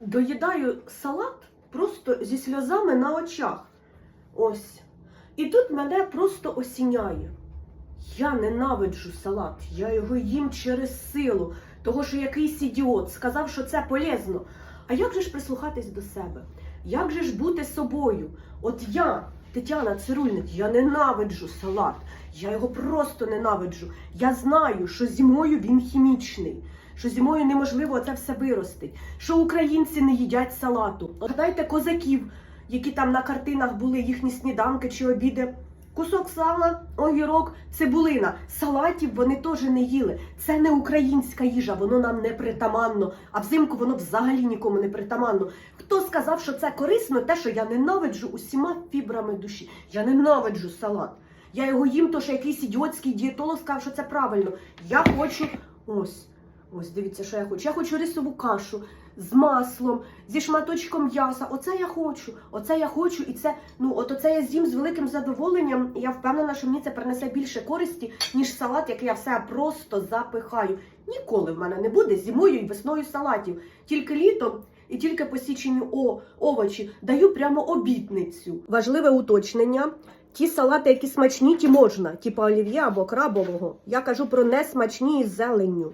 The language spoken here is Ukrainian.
Доїдаю салат просто зі сльозами на очах. Ось. І тут мене просто осіняє. Я ненавиджу салат, я його їм через силу, того що якийсь ідіот сказав, що це полезно. А як же ж прислухатись до себе? Як же ж бути собою? От я, Тетяна Цирульник, я ненавиджу салат. Я його просто ненавиджу. Я знаю, що зимою він хімічний, що зимою неможливо це все виростить, що українці не їдять салату. От Згадайте козаків, які там на картинах були їхні сніданки чи обіди. Кусок сала, огірок, цибулина. Салатів вони теж не їли. Це не українська їжа, воно нам не притаманно. А взимку воно взагалі нікому не притаманно. Хто сказав, що це корисно, те, що я ненавиджу усіма фібрами душі. Я ненавиджу салат. Я його їм, то що якийсь ідіотський дієтолог сказав, що це правильно. Я хочу ось. Ось, дивіться, що я хочу. Я хочу рисову кашу з маслом, зі шматочком м'яса. Оце я хочу. Оце я хочу, і це, ну, от оце я з'їм з великим задоволенням. Я впевнена, що мені це принесе більше користі, ніж салат, який я все просто запихаю. Ніколи в мене не буде зимою і весною салатів. Тільки літом і тільки посічені о, овочі даю прямо обітницю. Важливе уточнення. Ті салати, які смачні, ті можна, типу олів'є або крабового. Я кажу про несмачні із зеленню.